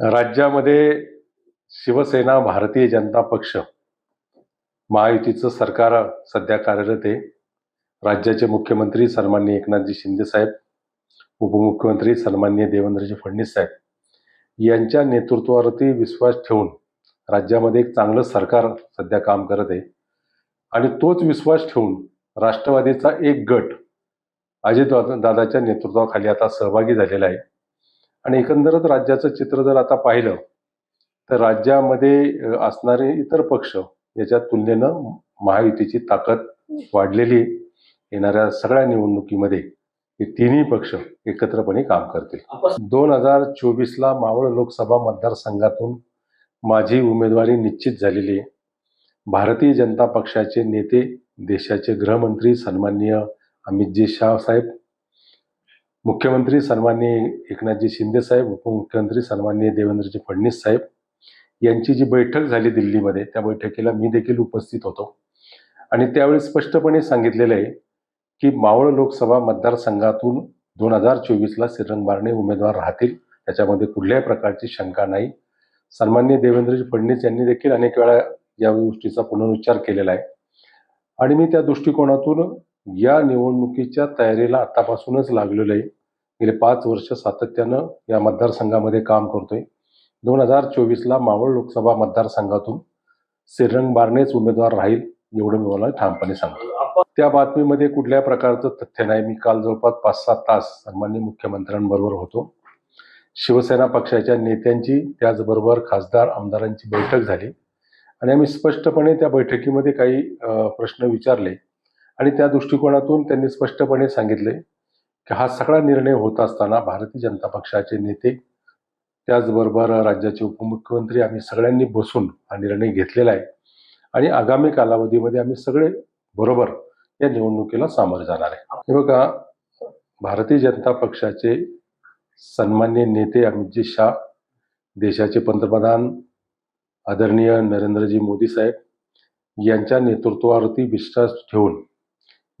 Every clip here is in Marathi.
राज्यामध्ये शिवसेना भारतीय जनता पक्ष महायुतीचं सरकार सध्या कार्यरत आहे. राज्याचे मुख्यमंत्री सन्मान्य एकनाथजी शिंदे साहेब उपमुख्यमंत्री सन्मान्य देवेंद्रजी फडणवीस साहेब यांच्या नेतृत्वावरती विश्वास ठेवून राज्यामध्ये एक चांगलं सरकार सध्या काम करत आहे. आणि तोच विश्वास ठेवून राष्ट्रवादीचा एक गट अजित दादाच्या नेतृत्वाखाली आता सहभागी झालेला आहे. आणि एकंदरच राज्याचं चित्र जर आता पाहिलं तर राज्यामध्ये असणारे इतर पक्ष याच्या तुलनेनं महायुतीची ताकद वाढलेली येणाऱ्या सगळ्या निवडणुकीमध्ये हे तिन्ही पक्ष एकत्रपणे काम करतील. दोन हजार चोवीसला मावळ लोकसभा मतदारसंघातून माझी उमेदवारी निश्चित झालेली आहे. भारतीय जनता पक्षाचे नेते देशाचे गृहमंत्री सन्माननीय अमितजी शाह साहेब मुख्यमंत्री सन्माननीय एकनाथजी शिंदे साहेब उपमुख्यमंत्री सन्माननीय देवेंद्रजी फडणवीस साहेब यांची जी बैठक झाली दिल्लीमध्ये त्या बैठकीला मी देखील उपस्थित होतो. आणि त्यावेळी स्पष्टपणे सांगितलेलं आहे की मावळ लोकसभा मतदारसंघातून दोन हजार चोवीसला श्रीरंग बारणे उमेदवार राहतील. त्याच्यामध्ये कुठल्याही प्रकारची शंका नाही. सन्माननीय देवेंद्रजी फडणवीस यांनी देखील अनेक वेळा या गोष्टीचा पुनरुच्चार केलेला आहे. आणि मी त्या दृष्टिकोनातून या निवडणुकीच्या तयारीला आतापासूनच लागलेलो आहे. गेले पाच वर्ष सातत्यानं या मतदारसंघामध्ये काम करतोय. दोन हजार चोवीसला मावळ लोकसभा मतदारसंघातून श्रीरंग बारणेच उमेदवार राहील एवढं मी मला ठामपणे सांगतो. त्या बातमीमध्ये कुठल्या प्रकारचं तथ्य नाही. मी काल जवळपास पाच सात तास सन्मान्य मुख्यमंत्र्यांबरोबर होतो. शिवसेना पक्षाच्या नेत्यांची त्याचबरोबर खासदार आमदारांची बैठक झाली. आणि आम्ही स्पष्टपणे त्या बैठकीमध्ये काही प्रश्न विचारले. आणि त्या दृष्टिकोनातून त्यांनी स्पष्टपणे सांगितले की हा सगळा निर्णय होत असताना भारतीय जनता पक्षाचे नेते त्याचबरोबर राज्याचे उपमुख्यमंत्री आम्ही सगळ्यांनी बसून हा निर्णय घेतलेला आहे. आणि आगामी कालावधीमध्ये आम्ही सगळे बरोबर या निवडणुकीला सामोरे जाणार आहे. हे बघा भारतीय जनता पक्षाचे सन्मान्य नेते अमितजी शाह देशाचे पंतप्रधान आदरणीय नरेंद्रजी मोदी साहेब यांच्या नेतृत्वावरती विश्वास ठेवून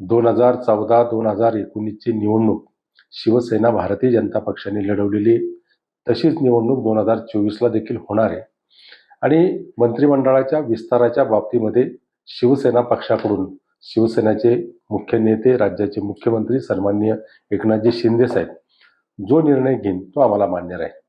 दोन हजार चौदा दोन हजार एकोणीसची निवडणूक शिवसेना भारतीय जनता पक्षाने लढवलेली तशीच निवडणूक दोन हजार चोवीसला देखील होणार आहे. आणि मंत्रिमंडळाच्या विस्ताराच्या बाबतीमध्ये शिवसेना पक्षाकडून शिवसेनेचे मुख्य नेते राज्याचे मुख्यमंत्री सन्माननीय एकनाथजी शिंदे साहेब जो निर्णय घेईन तो आम्हाला मान्य राहील.